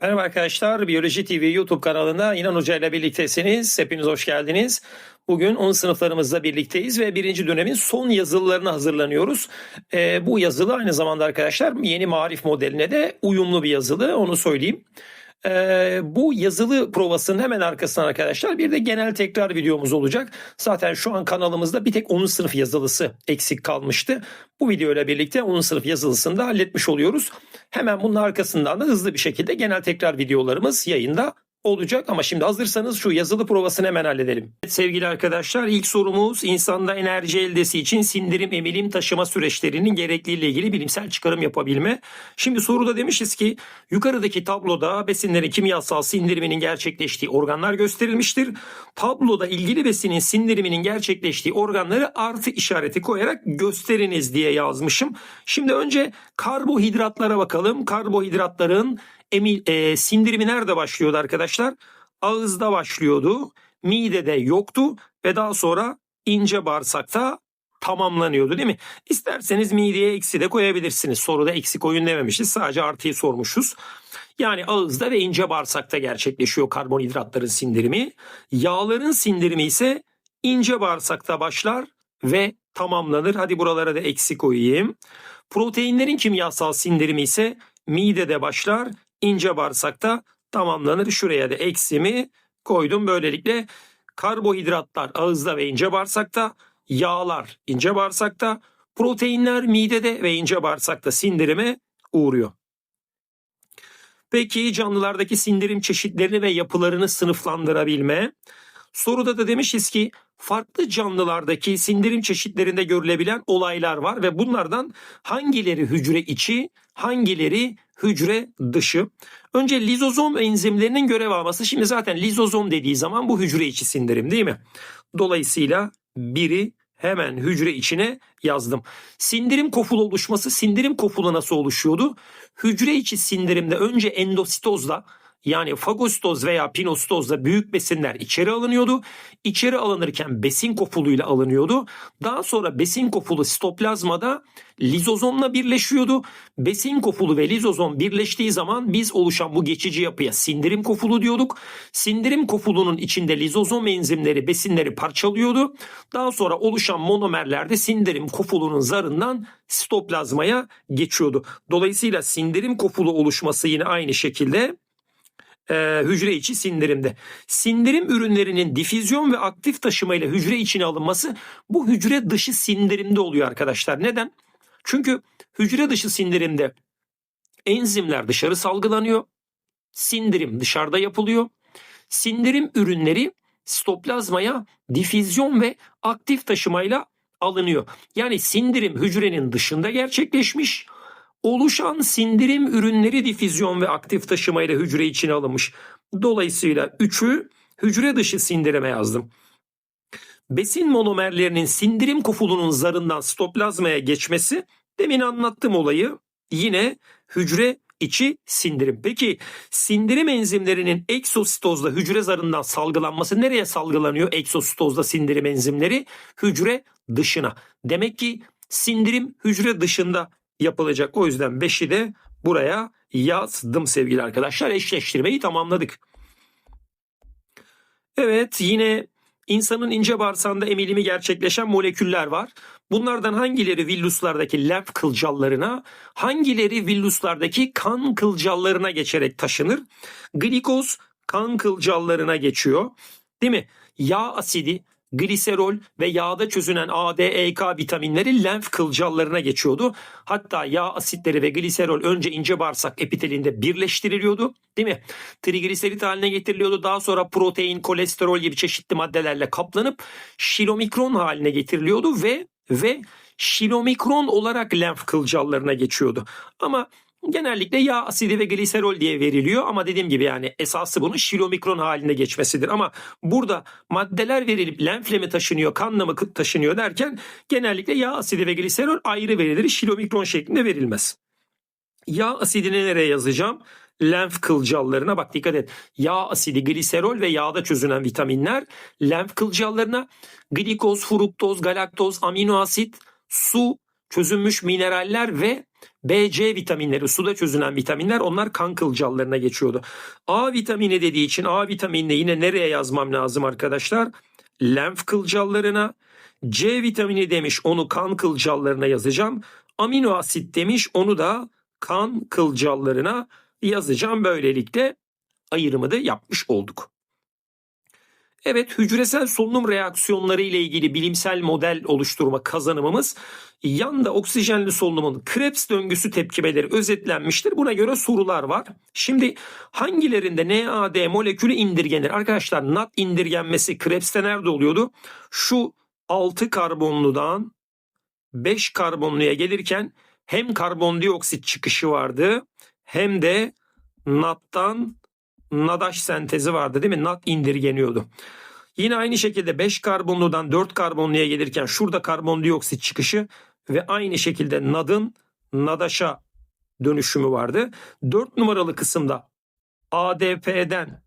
Merhaba arkadaşlar, Biyoloji TV YouTube kanalında İnan Hoca ile birliktesiniz. Hepiniz hoş geldiniz. Bugün 10 sınıflarımızla birlikteyiz ve birinci dönemin son yazılılarına hazırlanıyoruz. Ee, bu yazılı aynı zamanda arkadaşlar yeni marif modeline de uyumlu bir yazılı, onu söyleyeyim. Ee, bu yazılı provasının hemen arkasından arkadaşlar bir de genel tekrar videomuz olacak. Zaten şu an kanalımızda bir tek 10. sınıf yazılısı eksik kalmıştı. Bu video birlikte 10. sınıf yazılısını da halletmiş oluyoruz. Hemen bunun arkasından da hızlı bir şekilde genel tekrar videolarımız yayında olacak ama şimdi hazırsanız şu yazılı provasını hemen halledelim. Evet, sevgili arkadaşlar ilk sorumuz insanda enerji eldesi için sindirim, emilim, taşıma süreçlerinin gerekliliğiyle ilgili bilimsel çıkarım yapabilme. Şimdi soruda demişiz ki yukarıdaki tabloda besinlerin kimyasal sindiriminin gerçekleştiği organlar gösterilmiştir. Tabloda ilgili besinin sindiriminin gerçekleştiği organları artı işareti koyarak gösteriniz diye yazmışım. Şimdi önce karbohidratlara bakalım. Karbohidratların Emil, e, sindirimi nerede başlıyordu arkadaşlar? Ağızda başlıyordu. Midede yoktu ve daha sonra ince bağırsakta tamamlanıyordu değil mi? İsterseniz mideye eksi de koyabilirsiniz. Soruda eksi koyun dememişiz. Sadece artıyı sormuşuz. Yani ağızda ve ince bağırsakta gerçekleşiyor karbonhidratların sindirimi. Yağların sindirimi ise ince bağırsakta başlar ve tamamlanır. Hadi buralara da eksi koyayım. Proteinlerin kimyasal sindirimi ise midede başlar, ince bağırsakta tamamlanır. Şuraya da eksimi koydum. Böylelikle karbonhidratlar ağızda ve ince bağırsakta, yağlar ince bağırsakta, proteinler midede ve ince bağırsakta sindirime uğruyor. Peki canlılardaki sindirim çeşitlerini ve yapılarını sınıflandırabilme. Soruda da demişiz ki farklı canlılardaki sindirim çeşitlerinde görülebilen olaylar var ve bunlardan hangileri hücre içi, hangileri hücre dışı. Önce lizozom enzimlerinin görev alması. Şimdi zaten lizozom dediği zaman bu hücre içi sindirim değil mi? Dolayısıyla biri hemen hücre içine yazdım. Sindirim kofulu oluşması, sindirim kofulu nasıl oluşuyordu? Hücre içi sindirimde önce endositozla yani fagositoz veya pinositozla büyük besinler içeri alınıyordu. İçeri alınırken besin kofuluyla alınıyordu. Daha sonra besin kofulu sitoplazmada lizozomla birleşiyordu. Besin kofulu ve lizozom birleştiği zaman biz oluşan bu geçici yapıya sindirim kofulu diyorduk. Sindirim kofulunun içinde lizozom enzimleri besinleri parçalıyordu. Daha sonra oluşan monomerler de sindirim kofulunun zarından sitoplazmaya geçiyordu. Dolayısıyla sindirim kofulu oluşması yine aynı şekilde e, hücre içi sindirimde. Sindirim ürünlerinin difüzyon ve aktif taşımayla hücre içine alınması bu hücre dışı sindirimde oluyor arkadaşlar. Neden? Çünkü hücre dışı sindirimde enzimler dışarı salgılanıyor. Sindirim dışarıda yapılıyor. Sindirim ürünleri sitoplazmaya difüzyon ve aktif taşımayla alınıyor. Yani sindirim hücrenin dışında gerçekleşmiş oluşan sindirim ürünleri difüzyon ve aktif taşımayla hücre içine alınmış. Dolayısıyla 3'ü hücre dışı sindirime yazdım. Besin monomerlerinin sindirim kofulunun zarından sitoplazmaya geçmesi demin anlattığım olayı yine hücre içi sindirim. Peki sindirim enzimlerinin eksositozda hücre zarından salgılanması nereye salgılanıyor? Eksositozda sindirim enzimleri hücre dışına. Demek ki sindirim hücre dışında yapılacak. O yüzden 5'i de buraya yazdım sevgili arkadaşlar. Eşleştirmeyi tamamladık. Evet yine insanın ince bağırsağında emilimi gerçekleşen moleküller var. Bunlardan hangileri villuslardaki lenf kılcallarına, hangileri villuslardaki kan kılcallarına geçerek taşınır? Glikoz kan kılcallarına geçiyor. Değil mi? Yağ asidi gliserol ve yağda çözünen A, D, E, K vitaminleri lenf kılcallarına geçiyordu. Hatta yağ asitleri ve gliserol önce ince bağırsak epitelinde birleştiriliyordu. Değil mi? Trigliserit haline getiriliyordu. Daha sonra protein, kolesterol gibi çeşitli maddelerle kaplanıp şilomikron haline getiriliyordu ve ve şilomikron olarak lenf kılcallarına geçiyordu. Ama genellikle yağ asidi ve gliserol diye veriliyor ama dediğim gibi yani esası bunun şilomikron halinde geçmesidir. Ama burada maddeler verilip lenfle mi taşınıyor, kanla mı taşınıyor derken genellikle yağ asidi ve gliserol ayrı verilir. Şilomikron şeklinde verilmez. Yağ asidini nereye yazacağım? lenf kılcallarına bak dikkat et. Yağ asidi, gliserol ve yağda çözünen vitaminler lenf kılcallarına glikoz, fruktoz, galaktoz, amino asit, su, çözünmüş mineraller ve B, C vitaminleri suda çözünen vitaminler onlar kan kılcallarına geçiyordu. A vitamini dediği için A vitaminini yine nereye yazmam lazım arkadaşlar? Lenf kılcallarına. C vitamini demiş onu kan kılcallarına yazacağım. Amino asit demiş onu da kan kılcallarına yazacağım. Böylelikle ayrımı da yapmış olduk. Evet hücresel solunum reaksiyonları ile ilgili bilimsel model oluşturma kazanımımız yanda oksijenli solunumun Krebs döngüsü tepkimeleri özetlenmiştir. Buna göre sorular var. Şimdi hangilerinde NAD molekülü indirgenir? Arkadaşlar NAD indirgenmesi Krebs'te nerede oluyordu? Şu 6 karbonludan 5 karbonluya gelirken hem karbondioksit çıkışı vardı hem de NAD'dan NADH sentezi vardı değil mi? NAD indirgeniyordu. Yine aynı şekilde 5 karbonludan 4 karbonluya gelirken şurada karbondioksit çıkışı ve aynı şekilde NAD'ın NADH'a dönüşümü vardı. 4 numaralı kısımda ADP'den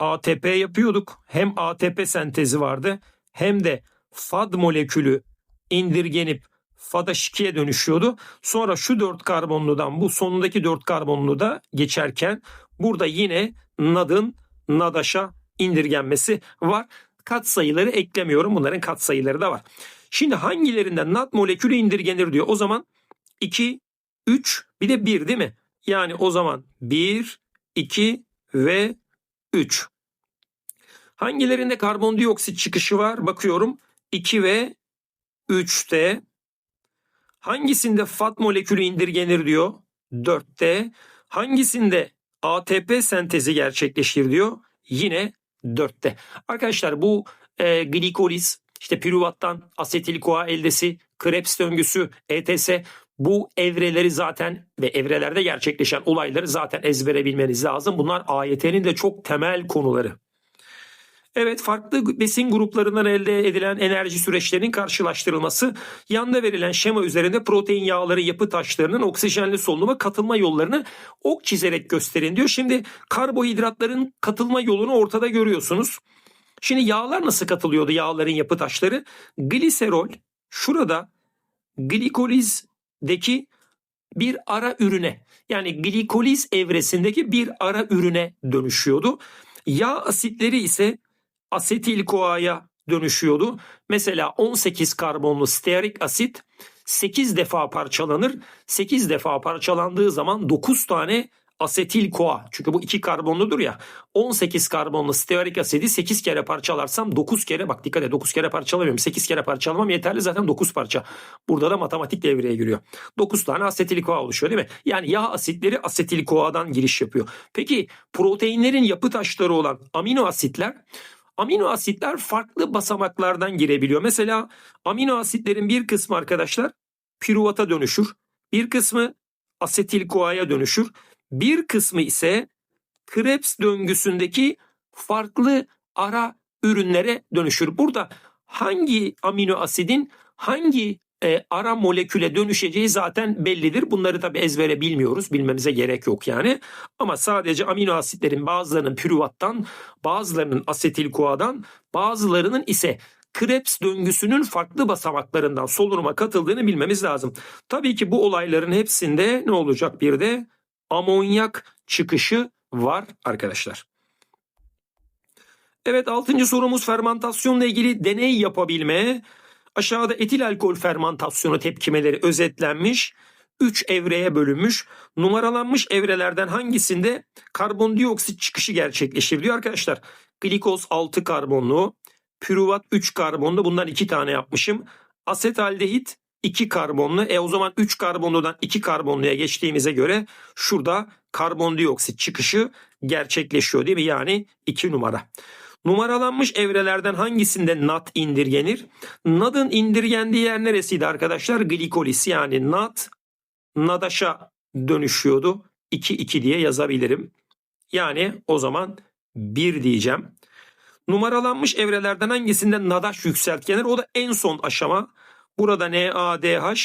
ATP yapıyorduk. Hem ATP sentezi vardı hem de FAD molekülü indirgenip FADH2'ye dönüşüyordu. Sonra şu 4 karbonludan bu sonundaki 4 karbonlu da geçerken burada yine NAD'ın NADH'a indirgenmesi var. Kat sayıları eklemiyorum. Bunların kat sayıları da var. Şimdi hangilerinde NAD molekülü indirgenir diyor. O zaman 2, 3 bir de 1 değil mi? Yani o zaman 1, 2 ve 3. Hangilerinde karbondioksit çıkışı var? Bakıyorum 2 ve 3'te. Hangisinde FAT molekülü indirgenir diyor? 4'te. Hangisinde ATP sentezi gerçekleşir diyor? Yine 4'te. Arkadaşlar bu e, glikoliz, işte pürüvattan asetil koa eldesi, Krebs döngüsü, ETS bu evreleri zaten ve evrelerde gerçekleşen olayları zaten ezbere bilmeniz lazım. Bunlar AYT'nin de çok temel konuları. Evet farklı besin gruplarından elde edilen enerji süreçlerinin karşılaştırılması yanda verilen şema üzerinde protein yağları yapı taşlarının oksijenli solunuma katılma yollarını ok çizerek gösterin diyor. Şimdi karbohidratların katılma yolunu ortada görüyorsunuz. Şimdi yağlar nasıl katılıyordu yağların yapı taşları? Gliserol şurada glikolizdeki bir ara ürüne yani glikoliz evresindeki bir ara ürüne dönüşüyordu. Yağ asitleri ise asetil koaya dönüşüyordu. Mesela 18 karbonlu stearik asit 8 defa parçalanır. 8 defa parçalandığı zaman 9 tane asetil koa. Çünkü bu 2 karbonludur ya. 18 karbonlu stearik asidi 8 kere parçalarsam 9 kere bak dikkat et 9 kere parçalamıyorum. 8 kere parçalamam yeterli zaten 9 parça. Burada da matematik devreye giriyor. 9 tane asetil koa oluşuyor değil mi? Yani yağ asitleri asetil koadan giriş yapıyor. Peki proteinlerin yapı taşları olan amino asitler amino asitler farklı basamaklardan girebiliyor. Mesela amino asitlerin bir kısmı arkadaşlar piruvata dönüşür. Bir kısmı asetil koaya dönüşür. Bir kısmı ise Krebs döngüsündeki farklı ara ürünlere dönüşür. Burada hangi amino asidin hangi e, ara moleküle dönüşeceği zaten bellidir. Bunları tabi ezbere bilmiyoruz. Bilmemize gerek yok yani. Ama sadece amino asitlerin bazılarının pürüvattan, bazılarının asetil koadan, bazılarının ise Krebs döngüsünün farklı basamaklarından solunuma katıldığını bilmemiz lazım. Tabii ki bu olayların hepsinde ne olacak bir de amonyak çıkışı var arkadaşlar. Evet altıncı sorumuz fermentasyonla ilgili deney yapabilme. Aşağıda etil alkol fermentasyonu tepkimeleri özetlenmiş. 3 evreye bölünmüş. Numaralanmış evrelerden hangisinde karbondioksit çıkışı gerçekleşir diyor arkadaşlar. Glikoz 6 karbonlu, pürüvat 3 karbonlu bundan 2 tane yapmışım. Asetaldehit 2 karbonlu. E o zaman 3 karbonludan 2 karbonluya geçtiğimize göre şurada karbondioksit çıkışı gerçekleşiyor değil mi? Yani 2 numara. Numaralanmış evrelerden hangisinde NAD indirgenir? NAD'ın indirgendiği yer neresiydi arkadaşlar? Glikolis yani NAD NADAŞ'a dönüşüyordu. 2-2 diye yazabilirim. Yani o zaman 1 diyeceğim. Numaralanmış evrelerden hangisinde NADAŞ yükseltgenir? O da en son aşama. Burada NADH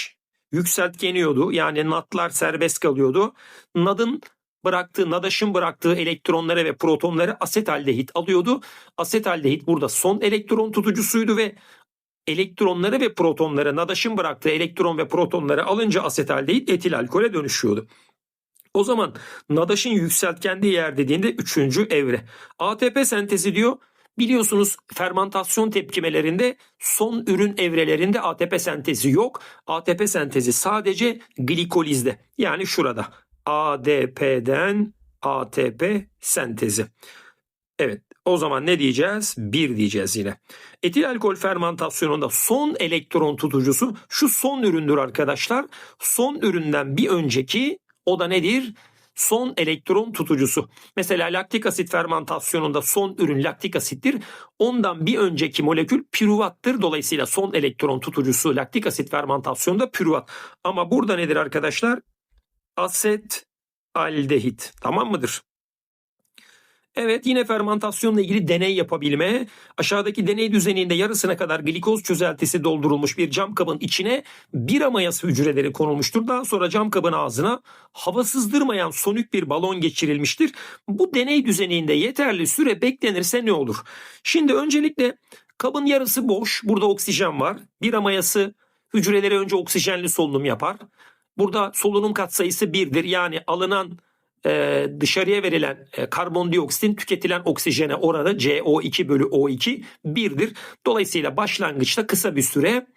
yükseltkeniyordu. Yani NAD'lar serbest kalıyordu. NAD'ın bıraktığı, NADAŞ'ın bıraktığı elektronları ve protonları asetaldehit alıyordu. Asetaldehit burada son elektron tutucusuydu ve elektronları ve protonları NADAŞ'ın bıraktığı elektron ve protonları alınca asetaldehit etil alkole dönüşüyordu. O zaman NADAŞ'ın yükseltgendiği yer dediğinde üçüncü evre. ATP sentezi diyor. Biliyorsunuz fermantasyon tepkimelerinde son ürün evrelerinde ATP sentezi yok. ATP sentezi sadece glikolizde. Yani şurada. ADP'den ATP sentezi. Evet o zaman ne diyeceğiz? 1 diyeceğiz yine. Etil alkol fermentasyonunda son elektron tutucusu şu son üründür arkadaşlar. Son üründen bir önceki o da nedir? Son elektron tutucusu. Mesela laktik asit fermentasyonunda son ürün laktik asittir. Ondan bir önceki molekül pürüvattır. Dolayısıyla son elektron tutucusu laktik asit fermentasyonunda pürüvat. Ama burada nedir arkadaşlar? Aset aldehit. Tamam mıdır? Evet yine fermentasyonla ilgili deney yapabilme. Aşağıdaki deney düzeninde yarısına kadar glikoz çözeltisi doldurulmuş bir cam kabın içine bira mayası hücreleri konulmuştur. Daha sonra cam kabın ağzına hava sızdırmayan sonik bir balon geçirilmiştir. Bu deney düzeninde yeterli süre beklenirse ne olur? Şimdi öncelikle kabın yarısı boş. Burada oksijen var. Bira mayası hücreleri önce oksijenli solunum yapar. Burada solunum katsayısı birdir. Yani alınan e, dışarıya verilen e, karbondioksitin tüketilen oksijene oranı CO2 bölü O2 birdir. Dolayısıyla başlangıçta kısa bir süre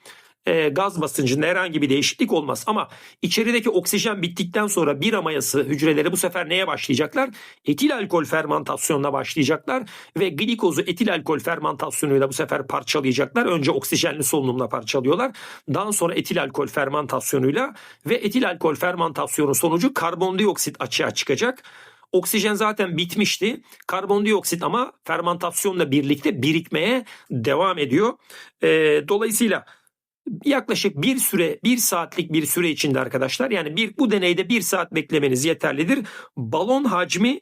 e, gaz basıncında herhangi bir değişiklik olmaz. Ama içerideki oksijen bittikten sonra bir mayası hücreleri bu sefer neye başlayacaklar? Etil alkol fermentasyonuna başlayacaklar ve glikozu etil alkol fermentasyonuyla bu sefer parçalayacaklar. Önce oksijenli solunumla parçalıyorlar. Daha sonra etil alkol fermentasyonuyla ve etil alkol fermentasyonu sonucu karbondioksit açığa çıkacak. Oksijen zaten bitmişti. Karbondioksit ama fermentasyonla birlikte birikmeye devam ediyor. E, dolayısıyla yaklaşık bir süre, bir saatlik bir süre içinde arkadaşlar yani bir bu deneyde bir saat beklemeniz yeterlidir. Balon hacmi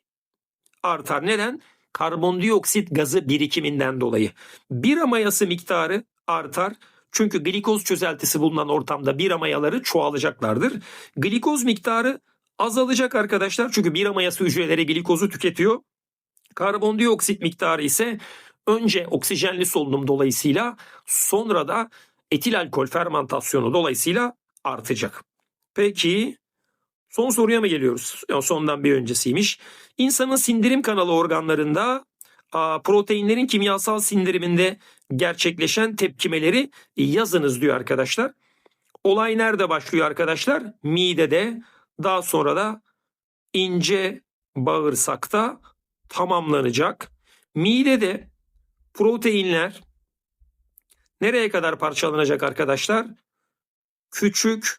artar. Neden? Karbondioksit gazı birikiminden dolayı. Bira mayası miktarı artar. Çünkü glikoz çözeltisi bulunan ortamda bira mayaları çoğalacaklardır. Glikoz miktarı azalacak arkadaşlar. Çünkü bira mayası hücreleri glikozu tüketiyor. Karbondioksit miktarı ise önce oksijenli solunum dolayısıyla sonra da etil alkol fermentasyonu dolayısıyla artacak. Peki son soruya mı geliyoruz? Yani sondan bir öncesiymiş. İnsanın sindirim kanalı organlarında proteinlerin kimyasal sindiriminde gerçekleşen tepkimeleri yazınız diyor arkadaşlar. Olay nerede başlıyor arkadaşlar? Midede daha sonra da ince bağırsakta tamamlanacak. Midede proteinler Nereye kadar parçalanacak arkadaşlar? Küçük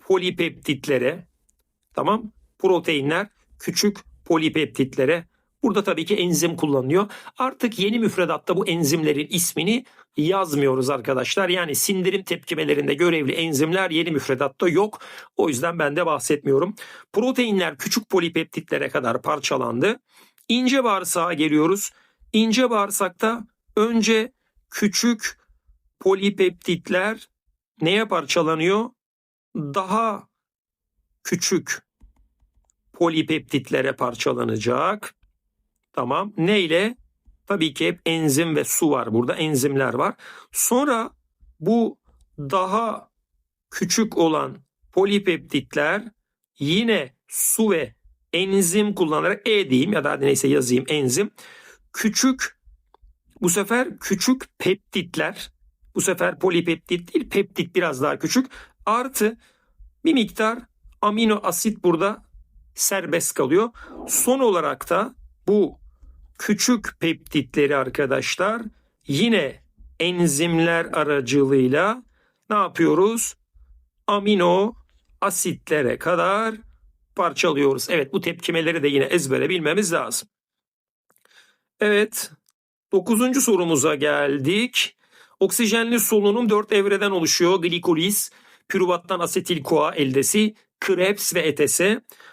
polipeptitlere tamam proteinler küçük polipeptitlere Burada tabii ki enzim kullanılıyor. Artık yeni müfredatta bu enzimlerin ismini yazmıyoruz arkadaşlar. Yani sindirim tepkimelerinde görevli enzimler yeni müfredatta yok. O yüzden ben de bahsetmiyorum. Proteinler küçük polipeptitlere kadar parçalandı. İnce bağırsağa geliyoruz. İnce bağırsakta önce küçük polipeptitler neye parçalanıyor? Daha küçük polipeptitlere parçalanacak. Tamam. Neyle? Tabii ki hep enzim ve su var burada. Enzimler var. Sonra bu daha küçük olan polipeptitler yine su ve enzim kullanarak E diyeyim ya da neyse yazayım enzim. Küçük bu sefer küçük peptitler bu sefer polipeptit değil peptit biraz daha küçük artı bir miktar amino asit burada serbest kalıyor. Son olarak da bu küçük peptitleri arkadaşlar yine enzimler aracılığıyla ne yapıyoruz? Amino asitlere kadar parçalıyoruz. Evet bu tepkimeleri de yine ezbere bilmemiz lazım. Evet Dokuzuncu sorumuza geldik. Oksijenli solunum dört evreden oluşuyor. Glikoliz, pürüvattan asetil koa eldesi, Krebs ve ETS.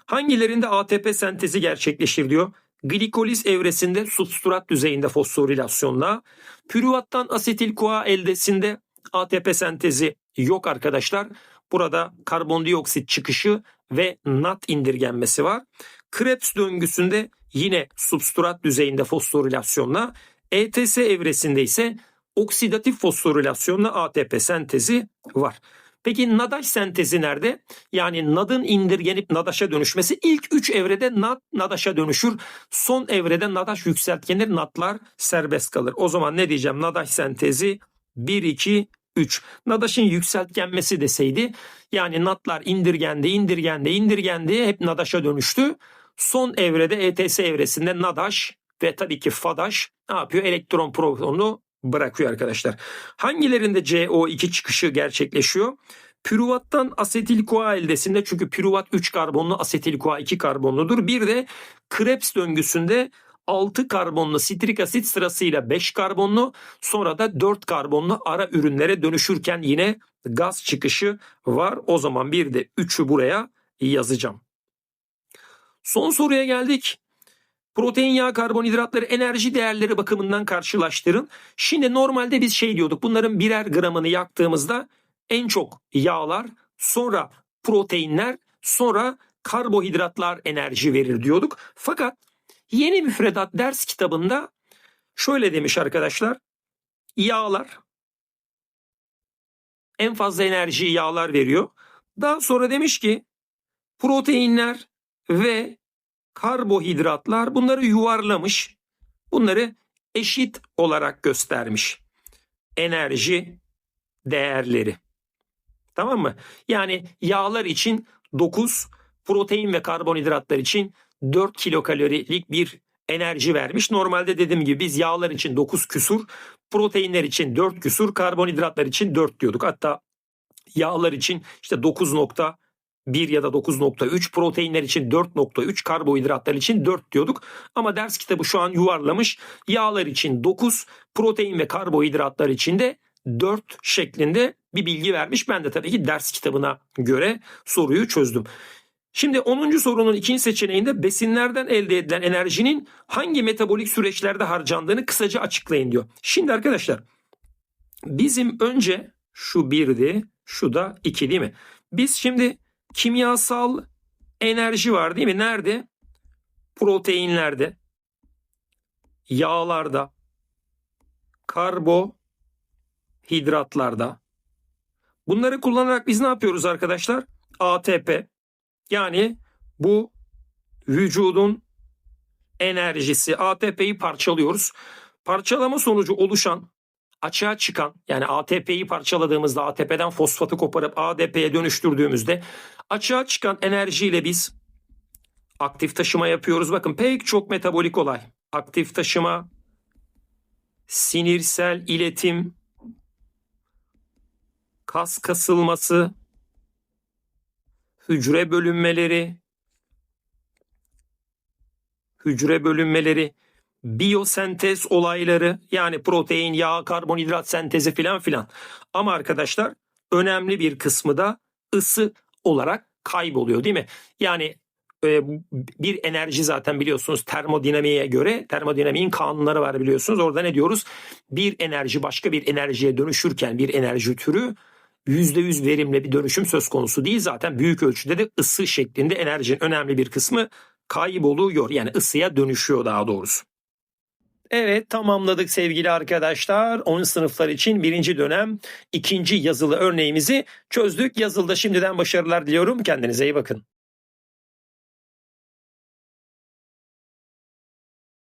Hangilerinde ATP sentezi gerçekleşir diyor. Glikoliz evresinde substrat düzeyinde fosforilasyonla, pürüvattan asetil koa eldesinde ATP sentezi yok arkadaşlar. Burada karbondioksit çıkışı ve NAT indirgenmesi var. Krebs döngüsünde yine substrat düzeyinde fosforilasyonla ETS evresinde ise oksidatif fosforilasyonla ATP sentezi var. Peki NADAŞ sentezi nerede? Yani NAD'ın indirgenip NADAŞ'a dönüşmesi ilk 3 evrede NAD NADAŞ'a dönüşür. Son evrede NADAŞ yükseltgenir. NAD'lar serbest kalır. O zaman ne diyeceğim? NADAŞ sentezi 1 2 3. NADAŞ'ın yükseltgenmesi deseydi yani NAD'lar indirgendi, indirgendi, indirgendi hep NADAŞ'a dönüştü. Son evrede ETS evresinde NADAŞ ve tabii ki FADAŞ ne yapıyor? Elektron protonunu bırakıyor arkadaşlar. Hangilerinde CO2 çıkışı gerçekleşiyor? Pürüvattan asetil CoA eldesinde çünkü pürüvat 3 karbonlu asetil CoA 2 karbonludur. Bir de Krebs döngüsünde 6 karbonlu sitrik asit sırasıyla 5 karbonlu sonra da 4 karbonlu ara ürünlere dönüşürken yine gaz çıkışı var. O zaman bir de 3'ü buraya yazacağım. Son soruya geldik. Protein, yağ, karbonhidratları enerji değerleri bakımından karşılaştırın. Şimdi normalde biz şey diyorduk. Bunların birer gramını yaktığımızda en çok yağlar, sonra proteinler, sonra karbohidratlar enerji verir diyorduk. Fakat yeni müfredat ders kitabında şöyle demiş arkadaşlar. Yağlar en fazla enerjiyi yağlar veriyor. Daha sonra demiş ki proteinler ve karbohidratlar bunları yuvarlamış. Bunları eşit olarak göstermiş. Enerji değerleri. Tamam mı? Yani yağlar için 9, protein ve karbonhidratlar için 4 kilokalorilik bir enerji vermiş. Normalde dediğim gibi biz yağlar için 9 küsur, proteinler için 4 küsur, karbonhidratlar için 4 diyorduk. Hatta yağlar için işte 9.1 ya da 9.3, proteinler için 4.3, karbohidratlar için 4 diyorduk. Ama ders kitabı şu an yuvarlamış. Yağlar için 9, protein ve karbonhidratlar için de 4 şeklinde bir bilgi vermiş. Ben de tabii ki ders kitabına göre soruyu çözdüm. Şimdi 10. sorunun ikinci seçeneğinde besinlerden elde edilen enerjinin hangi metabolik süreçlerde harcandığını kısaca açıklayın diyor. Şimdi arkadaşlar bizim önce şu birdi, şu da 2 değil mi? Biz şimdi kimyasal enerji var değil mi? Nerede? Proteinlerde, yağlarda, karbohidratlarda. Bunları kullanarak biz ne yapıyoruz arkadaşlar? ATP yani bu vücudun enerjisi ATP'yi parçalıyoruz. Parçalama sonucu oluşan açığa çıkan yani ATP'yi parçaladığımızda ATP'den fosfatı koparıp ADP'ye dönüştürdüğümüzde açığa çıkan enerjiyle biz aktif taşıma yapıyoruz. Bakın pek çok metabolik olay. Aktif taşıma, sinirsel iletim, kas kasılması, hücre bölünmeleri, hücre bölünmeleri, biyosentez olayları yani protein, yağ, karbonhidrat sentezi filan filan. Ama arkadaşlar önemli bir kısmı da ısı olarak kayboluyor değil mi? Yani e, bir enerji zaten biliyorsunuz termodinamiğe göre termodinamiğin kanunları var biliyorsunuz. Orada ne diyoruz? Bir enerji başka bir enerjiye dönüşürken bir enerji türü %100 verimli bir dönüşüm söz konusu değil. Zaten büyük ölçüde de ısı şeklinde enerjinin önemli bir kısmı kayboluyor. Yani ısıya dönüşüyor daha doğrusu. Evet tamamladık sevgili arkadaşlar. 10 sınıflar için birinci dönem ikinci yazılı örneğimizi çözdük. Yazılıda şimdiden başarılar diliyorum. Kendinize iyi bakın.